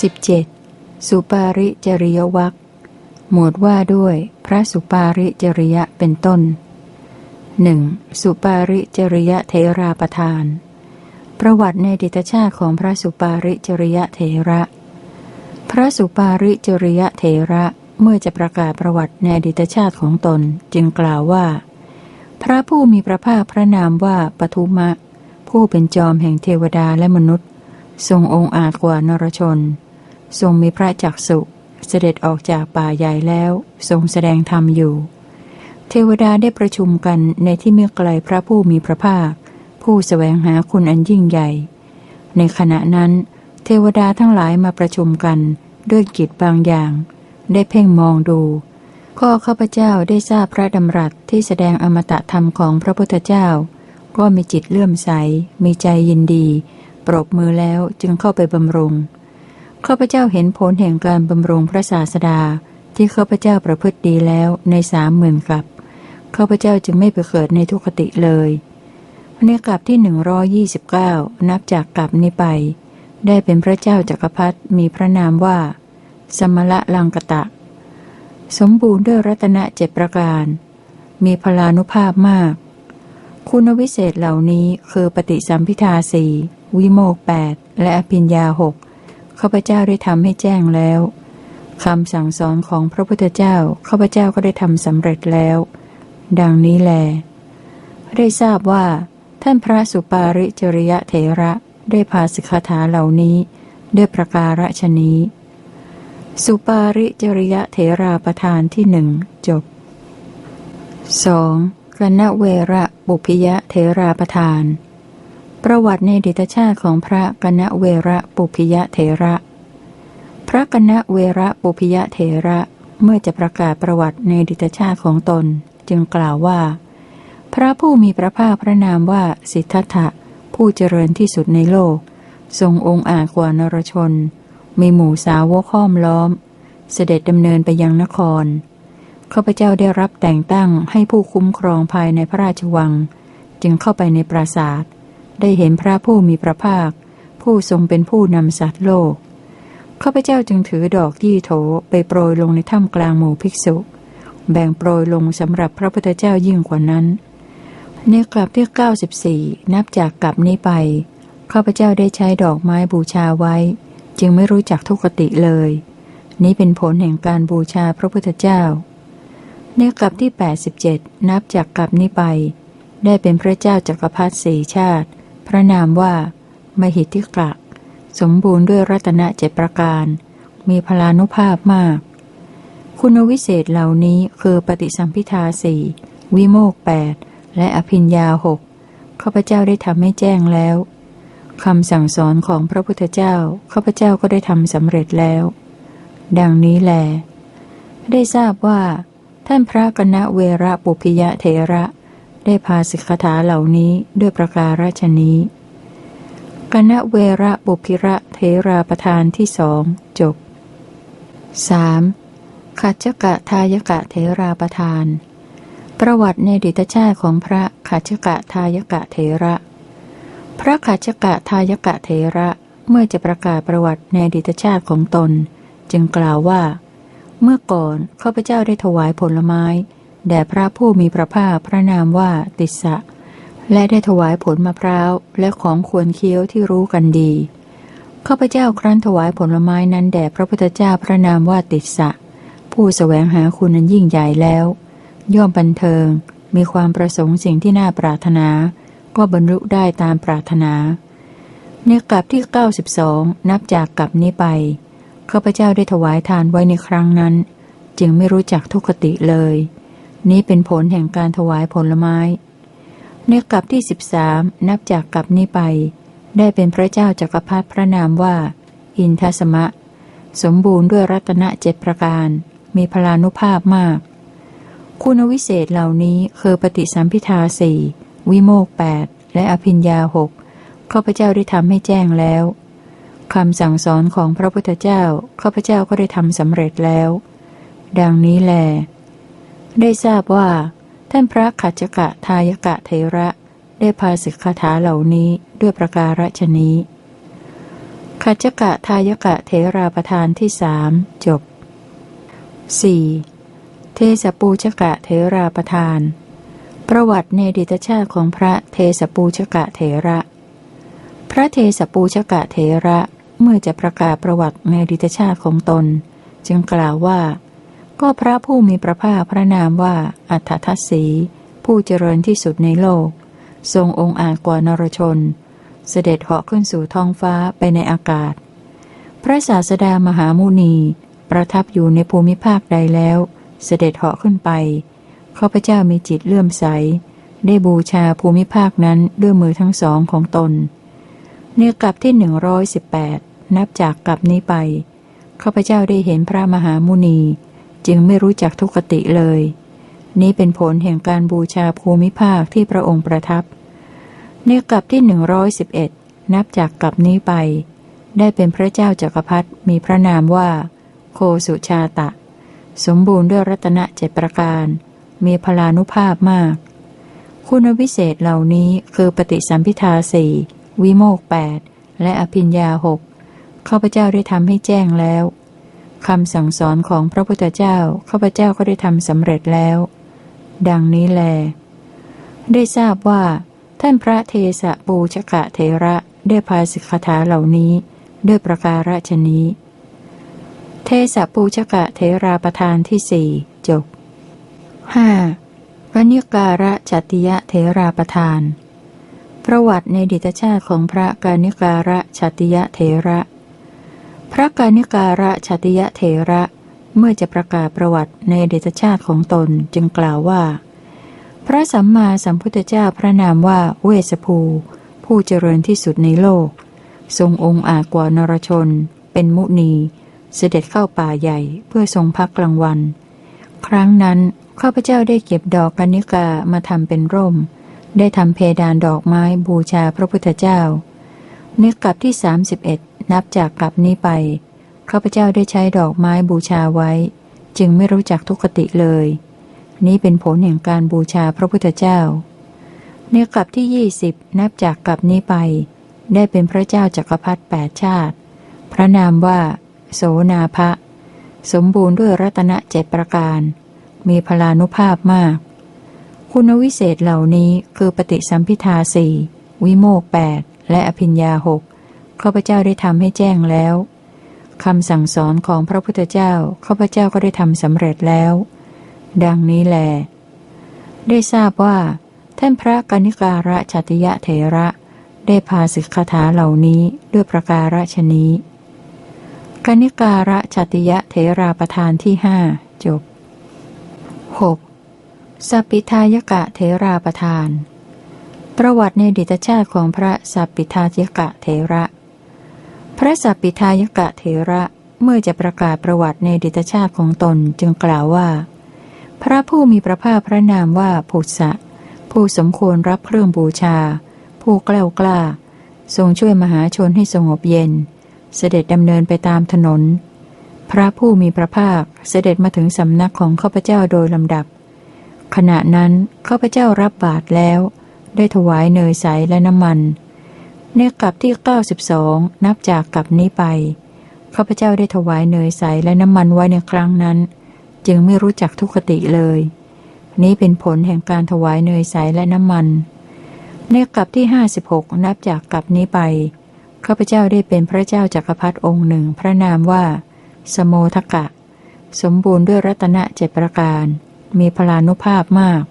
17. สุปาริจริยวัคหมวดว่าด้วยพระสุปาริจริยะเป็นต้นหนึ่งสุปาริจริยะเทราประทาน ประวัติในดิตชาติของพระสุปาริจริยะเทระ พระสุปาริจริยะเทระเมื่อจะประกาศประวัติในดิตชาติของตนจึงกล่าวว่า พระผู้มีพระภาคพระนามว่าปทุมะ ผู้เป็นจอมแห่งเทวดาและมนุษย์ ทรงองค์อาจกว่านรชน ทรงมีพระจักสุเสด็จออกจากป่าใหญ่แล้ว ทรงแสดงธรรมอยู่ เทวดาได้ประชุมกันในที่ไม่ไกลพระผู้มีพระภาค ผู้สแสวงหาคุณอันยิ่งใหญ่ ในขณะนั้น เทวดาทั้งหลายมาประชุมกันด้วยกิจบางอย่าง ได้เพ่งมองดูข้อข้าพเจ้าได้ทราบพระดำรัสที่แสดงอมตะธรรมของพระพุทธเจ้า ก็มีจิตเลื่อมใส มีใจยินดี ปรบมือแล้วจึงเข้าไปบำรุงข้าพเจ้าเห็นผลแห่งการบำรุงพระศาสดาที่ข้าพเจ้าประพฤติดีแล้วในสามหมื่นกับข้าพเจ้าจึงไม่ไปเกิดในทุกขติเลยในกลับที่หนึ่งรอยี่สิบเก้านับจากกลับนี้ไป ได้เป็นพระเจ้าจักรพรรดิมีพระนามว่า สมละลังกตะ สมบูรณ์ด้วยรัตนเจ็ดประการ มีพลานุภาพมาก คุณวิเศษเหล่านี้คือปฏิสัมพิทาสี่ วิโมกแปดและอภิญญาหกข้าพเจ้าได้ทำให้แจ้งแล้วคำสั่งสอนของพระพุทธเจ้าข้าพเจ้าก็ได้ทำสำเร็จแล้ว ดังนี้แล ได้ทราบว่า ท่านพระสุปาริจริยะเถระได้พาสิกขาเหล่านี้ ด้วยประการฉนี้ สุปาริจริยะเถราประธานที่หนึ่งจบ 2. กนเวระบุพยะเถราประธาน ประวัติในดิตชาติของพระกนเวระปุพยะเถระ พระกนเวระปุพยะเถระเมื่อจะประกาศประวัติในดิตชาติของตน จึงกล่าวว่า พระผู้มีพระภาคพระนามว่าสิทธัตถะผู้เจริญที่สุดในโลก ทรงองค์อาจกว่านรชน มีหมู่สาวกห้อมล้อม เสด็จดำเนินไปยังนครข้าพเจ้าได้รับแต่งตั้งให้ผู้คุ้มครองภายในพระราชวัง จึงเข้าไปในปราสาท ได้เห็นพระผู้มีพระภาค ผู้ทรงเป็นผู้นำสัตว์โลกข้าพเจ้าจึงถือดอกยี่โถไปโปรยลงในถ้ำกลางหมู่ภิกษุ แบ่งโปรยลงสำหรับพระพุทธเจ้ายิ่งกว่านั้น ในกลับที่ 94 นับจากกลับนี้ไปข้าพเจ้าได้ใช้ดอกไม้บูชาไว้ จึงไม่รู้จักทุกติเลย นี้เป็นผลแห่งการบูชาพระพุทธเจ้า ในกลับที่ 87 นับจากกลับนี้ไป ได้เป็นพระเจ้าจักรพรรดิสี่ชาติ พระนามว่า มหิทธิกะ สมบูรณ์ด้วยรัตนเจประการ มีพลานุภาพมาก คุณวิเศษเหล่านี้คือปฏิสัมพิทาสี่วิโมกแปดและอภิญญาหกข้าพเจ้าได้ทำให้แจ้งแล้วคำสั่งสอนของพระพุทธเจ้าข้าพเจ้าก็ได้ทำสำเร็จแล้ว ดังนี้แล ได้ทราบว่า ท่านพระกณเวระปุพิยะเถระ ได้พาสิกขาถาเหล่านี้ด้วยประการฉนี้กณเวระปุพิระเถราประธานที่สองจบ 3. ขัจกะทายกะเถราประธาน ประวัติในดิตชาติของพระขัจกะทายกะเถระ พระขัจกะทายกะเถระเมื่อจะประกาศประวัติในดิตชาติของตน จึงกล่าวว่า เมื่อก่อนข้าพเจ้าได้ถวายผลไม้ แด่พระผู้มีพระภาคพระนามว่าติสสะ และได้ถวายผลมะพร้าวและของควรเคี้ยวที่รู้กันดีข้าพเจ้าครั้นถวายผลไม้นั้นแด่พระพุทธเจ้าพระนามว่าติสสะ ผู้สแสวงหาคุณนั้นยิ่งใหญ่แล้ว ย่อมบันเทิง มีความประสงค์สิ่งที่น่าปรารถนา ก็บรรลุได้ตามปรารถนาในกลับที่ 92 นับจากกลับนี้ไปข้าพเจ้าได้ถวายทานไว้ในครั้งนั้น จึงไม่รู้จักทุกขติเลย นี้เป็นผลแห่งการถวายผลไม้ ในกลับที่13นับจากกลับนี้ไป ได้เป็นพระเจ้าจักรพรรดิพระนามว่า อินทสมะ สมบูรณ์ด้วยรัตนเจ็ดประการ มีพลานุภาพมาก คุณวิเศษเหล่านี้คือปฏิสัมพิทาสี่วิโมกแปดและอภิญญาหกข้าพเจ้าได้ทำให้แจ้งแล้วคำสั่งสอนของพระพุทธเจ้าข้าพเจ้าก็ได้ทำสำเร็จแล้ว ดังนี้แล ได้ทราบว่า ท่านพระขัจกะทายกะเทระได้พาสิกขาถาเหล่านี้ด้วยประการฉนี้ขัจจกะทายกะเทราประธานที่สามจบ 4. เทสปูชกะเทราประธาน ประวัติในดิตชาติของพระเทสปูชกะเทระ พระเทสปูชกะเทระเมื่อจะประกาศประวัติในดิตชาติของตน จึงกล่าวว่า ก็พระผู้มีพระภาคพระนามว่าอัฏฐทัศสี ผู้เจริญที่สุดในโลก ทรงองค์อาจกว่านรชน เสด็จเหาะขึ้นสู่ท้องฟ้าไปในอากาศ พระศาสดามหามุนี ประทับอยู่ในภูมิภาคใดแล้ว เสด็จเหาะขึ้นไปข้าพเจ้ามีจิตเลื่อมใส ได้บูชาภูมิภาคนั้นด้วยมือทั้งสองของตนเนื้อกลับที่หนึ่งร้อยสิบแปดนับจากกลับนี้ไปข้าพเจ้าได้เห็นพระมหามุนี จึงไม่รู้จักทุกติเลย นี้เป็นผลแห่งการบูชาภูมิภาคที่พระองค์ประทับเนื้อกลับที่หนึ่งร้อยสิบเอ็ดนับจากกลับนี้ไป ได้เป็นพระเจ้าจักรพรรดิมีพระนามว่า โคสุชาตะ สมบูรณ์ด้วยรัตนเจ็ประการ มีพลานุภาพมาก คุณวิเศษเหล่านี้คือปฏิสัมพิทาสี่วิโมกแปดและอภิญญาหกข้าพเจ้าได้ทำให้แจ้งแล้ว คำสั่งสอนของพระพุทธเจ้าข้าพเจ้าก็ได้ทำสำเร็จแล้ว ดังนี้แล ได้ทราบว่า ท่านพระเทสะปูชกะเทระได้พาสิกขาเหล่านี้ ด้วยประการฉนี้ เทสะปูชกะเทราประธานที่สี่จบห้าพระนิการะจัติยะเทราประธาน ประวัติในดิตชาติของพระกานิการะชัติยะเทระ พระกานิการะชัติยะเทระเมื่อจะประกาศประวัติในเดิตชาติของตนจึงกล่าวว่า พระสัมมาสัมพุทธเจ้าพระนามว่าเวสภู ผู้เจริญที่สุดในโลก ทรงองค์อาจกว่านรชน เป็นมุนีเสด็จเข้าป่าใหญ่เพื่อทรงพักกลางวัน ครั้งนั้นข้าพเจ้าได้เก็บดอกกัญญกามาทำเป็นร่ม ได้ทำเพดานดอกไม้บูชาพระพุทธเจ้า เนื้อกลับที่31 นับจากกลับนี้ไปข้าพเจ้าได้ใช้ดอกไม้บูชาไว้ จึงไม่รู้จักทุกขติเลย นี้เป็นผลแห่งการบูชาพระพุทธเจ้าเนื้อกลับที่20นับจากกลับนี้ไป ได้เป็นพระเจ้าจักรพรรดิแปดชาติ พระนามว่า โสนาภะสมบูรณ์ด้วยรัตนเจ็ดประการ มีพลานุภาพมาก คุณวิเศษเหล่านี้คือปฏิสัมพิทาสี่วิโมกแปดและอภิญญาหก ข้าพเจ้าได้ทำให้แจ้งแล้วคำสั่งสอนของพระพุทธเจ้าข้าพเจ้าก็ได้ทำสำเร็จแล้ว ดังนี้แล ได้ทราบว่า ท่านพระกนิการะชัติยะเถระ ได้พาสิกขาถาเหล่านี้ด้วยประการฉนี้กนิการะชัติยะเถราประธานที่ห้าจบ 6. สัพพิทายกะเถราประธาน ประวัติในดิตชาติของพระสัพพิทายกะเถระ พระสัพพิทายกะเถระเมื่อจะประกาศประวัติในดิตชาติของตนจึงกล่าวว่า พระผู้มีพระภาคพระนามว่าผุสะผู้สมควรรับเครื่องบูชา ผู้กล้ากล้า ทรงช่วยมหาชนให้สงบเย็น เสด็จดำเนินไปตามถนน พระผู้มีพระภาคเสด็จมาถึงสำนักของข้าพเจ้าโดยลำดับ ขณะนั้นข้าพเจ้ารับบาตรแล้ว ได้ถวายเนยใสและน้ำมัน เนกลับที่ 92 นับจากกลับนี้ไปข้าพเจ้าได้ถวายเนยใสและน้ำมันไว้ในครั้งนั้น จึงไม่รู้จักทุกขติเลย นี้เป็นผลแห่งการถวายเนยใสและน้ำมันเนกลับที่ 56 นับจากกลับนี้ไปข้าพเจ้าได้เป็นพระเจ้าจากักรพรรดิองค์หนึ่ง พระนามว่า สโมทกะ สมบูรณ์ด้วยรัตนเจ็ดประการ มีพลานุภาพมาก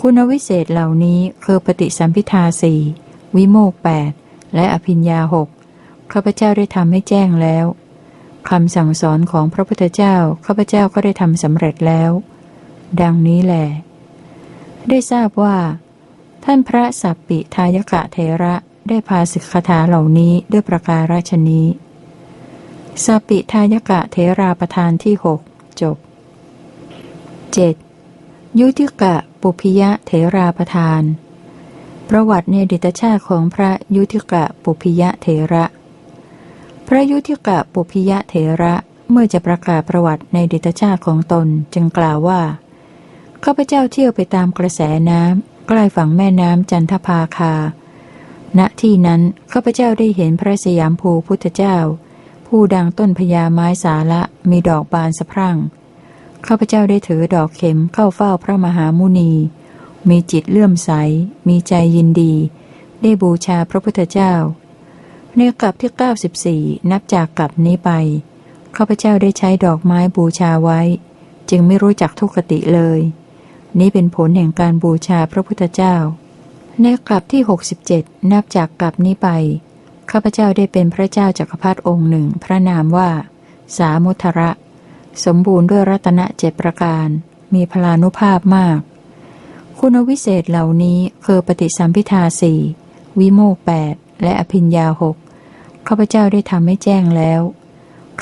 คุณวิเศษเหล่านี้คือปฏิสัมพิทาสี่ วิโมกแปดและอภิญญาหกข้าพเจ้าได้ทำให้แจ้งแล้วคำสั่งสอนของพระพุทธเจ้าข้าพเจ้าก็ได้ทำสำเร็จแล้ว ดังนี้แหลได้ทราบว่า ท่านพระสัปปิทายกะเทระได้พาสิกขาเหล่านี้ด้วยประการาชนี้สัปปิทายกะเทราประธานที่หกจบ 7. ยุติกะปุพิยะเถราประธาน ประวัติในดิตชาติของพระยุติกะปุพิยะเถระ พระยุติกะปุพิยะเถระเมื่อจะประกาศประวัติในดิตชาติของตนจึงกล่าวว่าข้าพเจ้าเที่ยวไปตามกระแสน้ำใกล้ฝั่งแม่น้ำจันทภาคา ณที่นั้นข้าพเจ้าได้เห็นพระสยามภูพุทธเจ้า ผู้ดังต้นพญาไม้สาละมีดอกบานสะพรั่งข้าพเจ้าได้ถือดอกเข็มเข้าเฝ้าพระมหามุนี มีจิตเลื่อมใส มีใจยินดี ได้บูชาพระพุทธเจ้า ในกลับที่ 94 นับจากกลับนี้ไปข้าพเจ้าได้ใช้ดอกไม้บูชาไว้ จึงไม่รู้จักทุกขติเลย นี้เป็นผลแห่งการบูชาพระพุทธเจ้า ในกลับที่ 67 นับจากกลับนี้ไปข้าพเจ้าได้เป็นพระเจ้าจักรพรรดิองค์หนึ่ง พระนามว่า สามุทระ สมบูรณ์ด้วยรัตนเจ็ประการ มีพลานุภาพมาก คุณวิเศษเหล่านี้คือปฏิสัมพิทาสี่วิโมกแปดและอภิญญาหกข้าพเจ้าได้ทำให้แจ้งแล้ว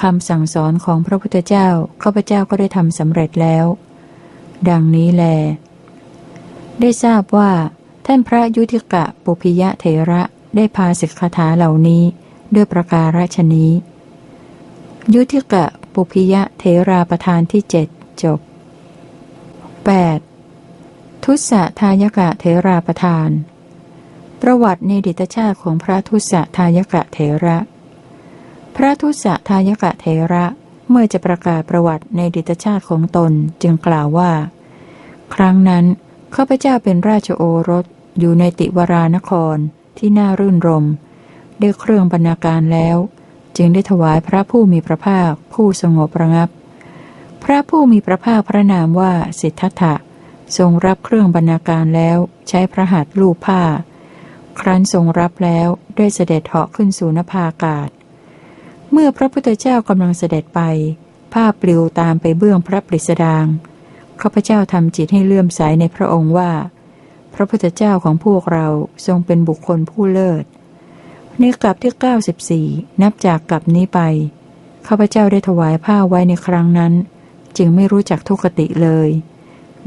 คำสั่งสอนของพระพุทธเจ้าข้าพเจ้าก็ได้ทำสำเร็จแล้ว ดังนี้แล ได้ทราบว่า ท่านพระยุทธิกะปุพิยะเถระได้พาสิกขาถาเหล่านี้ด้วยประการฉนี้ ยุทธิกะปุพิยะเถราประธานที่เจ็ดจบ 8. ทุสสะทายกะเถราประธาน ประวัติในดิตชาติของพระทุสสะทายกะเถระพระทุสสะทายกะเถระเมื่อจะประกาศประวัติในดิตชาติของตนจึงกล่าวว่า ครั้งนั้นข้าพเจ้าเป็นราชโอรสอยู่ในติวรานครที่น่ารื่นรม ได้เครื่องบรรณาการแล้ว จึงได้ถวายพระผู้มีพระภาคผู้สงบระงับ พระผู้มีพระภาคพระนามว่าสิทธัตถะ ทรงรับเครื่องบรรณาการแล้วใช้พระหัตถ์ลูบผ้า ครั้นทรงรับแล้วได้เสด็จเหาะขึ้นสู่นภาอากาศ เมื่อพระพุทธเจ้ากำลังเสด็จไป ผ้าปลิวตามไปเบื้องพระปริสดางข้าพเจ้าทำจิตให้เลื่อมใสในพระองค์ว่า พระพุทธเจ้าของพวกเราทรงเป็นบุคคลผู้เลิศในกลับที่ 94 นับจากกลับนี้ไปข้าพเจ้าได้ถวายผ้าไว้ในครั้งนั้น จึงไม่รู้จักทุกติเลย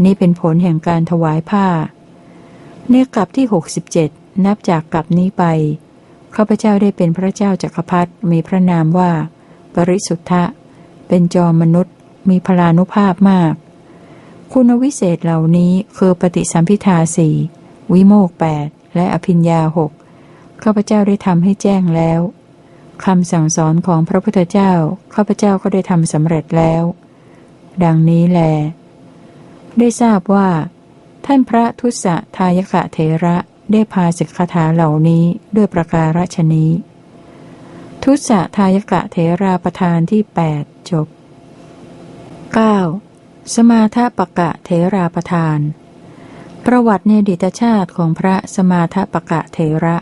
นี่เป็นผลแห่งการถวายผ้า ในกลับที่67นับจากกลับนี้ไปข้าพเจ้าได้เป็นพระเจ้าจักรพรรดิมีพระนามว่า ปริสุทธะ เป็นจอมมนุษย์ มีพลานุภาพมาก คุณวิเศษเหล่านี้คือปฏิสัมพิทาสี่วิโมกแปดและอภิญญาหกข้าพเจ้าได้ทำให้แจ้งแล้วคำสั่งสอนของพระพุทธเจ้าข้าพเจ้าก็ได้ทำสำเร็จแล้ว ดังนี้แล ได้ทราบว่า ท่านพระทุสะทายกะเถระได้พาสิกขาถาเหล่านี้ด้วยประการฉนี้ ทุสะทายกะเถราประธานที่ 8 จบ 9. สมาทปกะเถราประธาน ประวัติในดิตชาติของพระสมาทปกะเถระ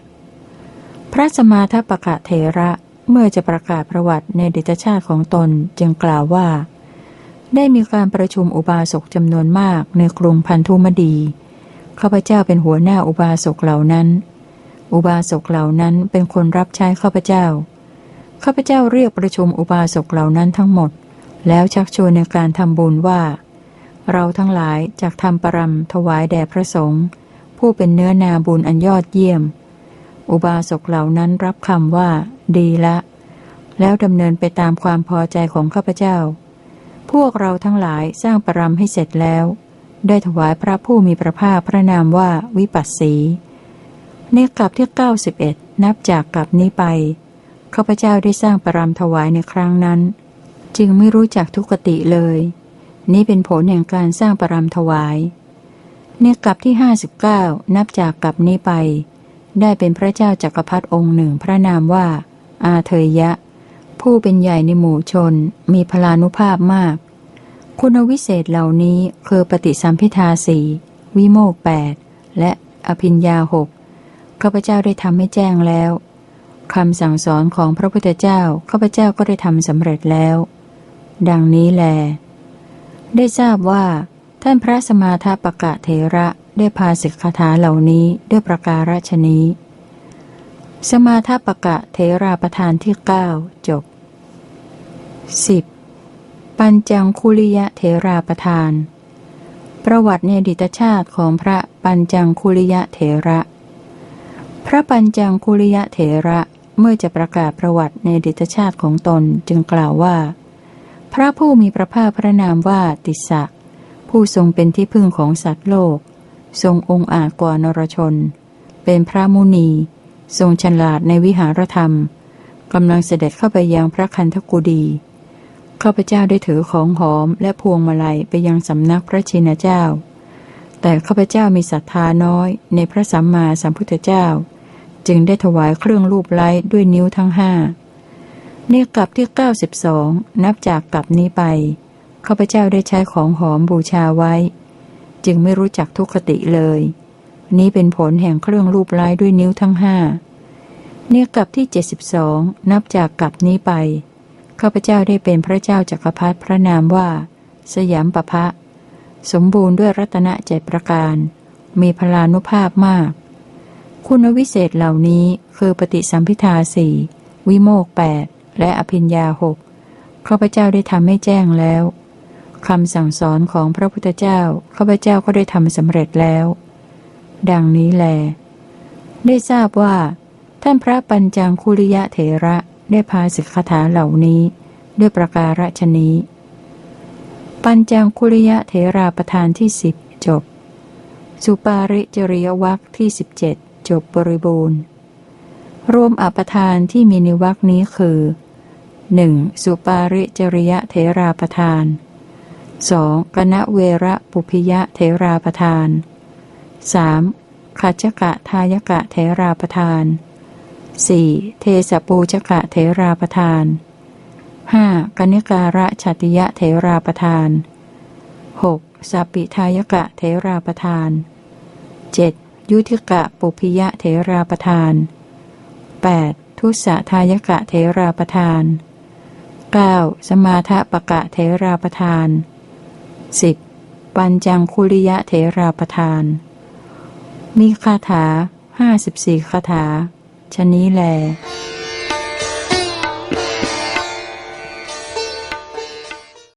พระสมาทปกะเถระเมื่อจะประกาศประวัติในดิตชาติของตนจึงกล่าวว่า ได้มีการประชุมอุบาสกจำนวนมากในกรุงพันธุมดีข้าพเจ้าเป็นหัวหน้าอุบาสกเหล่านั้น อุบาสกเหล่านั้นเป็นคนรับใช้ข้าพเจ้าข้าพเจ้าเรียกประชุมอุบาสกเหล่านั้นทั้งหมด แล้วชักชวนในการทำบุญว่า เราทั้งหลายจากทำปรำถวายแด่พระสงฆ์ผู้เป็นเนื้อนาบุญอันยอดเยี่ยม อุบาสกเหล่านั้นรับคำว่า ดีละ แล้วดำเนินไปตามความพอใจของข้าพเจ้า พวกเราทั้งหลายสร้างปรำให้เสร็จแล้ว ได้ถวายพระผู้มีพระภาคพระนามว่าวิปัสสีในกลับที่ 91 นับจากกลับนี้ไปข้าพเจ้าได้สร้างปรำถวายในครั้งนั้น จึงไม่รู้จักทุกติเลย นี่เป็นผลแห่งการสร้างปรำถวายในกลับที่ 59 นับจากกลับนี้ไป ได้เป็นพระเจ้าจากักรพรรดิองค์หนึ่งพระนามว่า อาเทยะ ผู้เป็นใหญ่ในหมู่ชน มีพลานุภาพมาก คุณวิเศษเหล่านี้คือปฏิสัมพิทาสีวิโมกแปดและอภิญญาหกข้าพเจ้าได้ทำให้แจ้งแล้วคำสั่งสอนของพระพุทธเจ้าข้าพเจ้าก็ได้ทำสำเร็จแล้ว ดังนี้แล ได้ทราบว่า ท่านพระสมาทปกะเถระได้พาสิกขาถาเหล่านี้ด้วยประการฉนี้ สมาทปกะเถราประธานที่9จบ 10. ปัญจังคุลิยะเถราประธาน ประวัติในดิตชาติของพระปัญจังคุลิยะเถระ พระปัญจังคุลิยะเถระเมื่อจะประกาศประวัติในดิตชาติของตนจึงกล่าวว่า พระผู้มีพระภาคพระนามว่าติสสะผู้ทรงเป็นที่พึ่งของสัตว์โลก ทรงองค์อาจกว่านรชน เป็นพระมุนี ทรงฉลาดในวิหารธรรมกำลังเสด็จเข้าไปยังพระคันธกุดี ข้าพเจ้าได้ถือของหอมและพวงมาลัยไปยังสำนักพระชินเจ้า แต่ข้าพเจ้ามีศรัทธาน้อยในพระสัมมาสัมพุทธเจ้า จึงได้ถวายเครื่องรูปไล้ด้วยนิ้วทั้งห้านี่กลับที่ 92 นับจากกลับนี้ไปข้าพเจ้าได้ใช้ของหอมบูชาไว้ จึงไม่รู้จักทุกขติเลย นี้เป็นผลแห่งเครื่องรูปไล้ด้วยนิ้วทั้งห้าเนี่ยกลับที่ 72 นับจากกลับนี้ไป ข้าพเจ้าได้เป็นพระเจ้าจักรพรรดิพระนามว่า สยามปะพะ สมบูรณ์ด้วยรัตนเจ็ดประการ มีพลานุภาพมาก คุณวิเศษเหล่านี้คือปฏิสัมพิทาสี่วิโมกแปดและอภิญญาหกข้าพเจ้าได้ทำให้แจ้งแล้วคำสั่งสอนของพระพุทธเจ้าข้าพเจ้าก็ได้ทำสำเร็จแล้ว ดังนี้แล ได้ทราบว่า ท่านพระปัญจังคุริยะเถระ ได้พาสิกขาถาเหล่านี้ ด้วยประการฉนี้ ปัญจังคุริยะเถราประธานที่สิบจบ สุปาริจริยวัคที่สิบเจ็ดจบบริบูรณ์ รวมอปทานที่มีในวักนี้คือหนึ่งสุปาริจริยะเถราประธานสองกณเวระปุพิยะเถราประธานสามขัจกะทายกะเถราประธาน 4. เทสปูชกะเถราประทาน 5. กนิการะชติยะเถราประทาน 6. สัปิทายกะเถราประทาน 7. ยุทิกะปุพิยะเถราประทาน 8. ทุสะทายกะเถราประทาน 9. สมาทะปะกะเถราประทาน 10. ปัญจังคุริยะเถราประทาน มีคาถาห้าสิบสี่คาถา ชนี้แล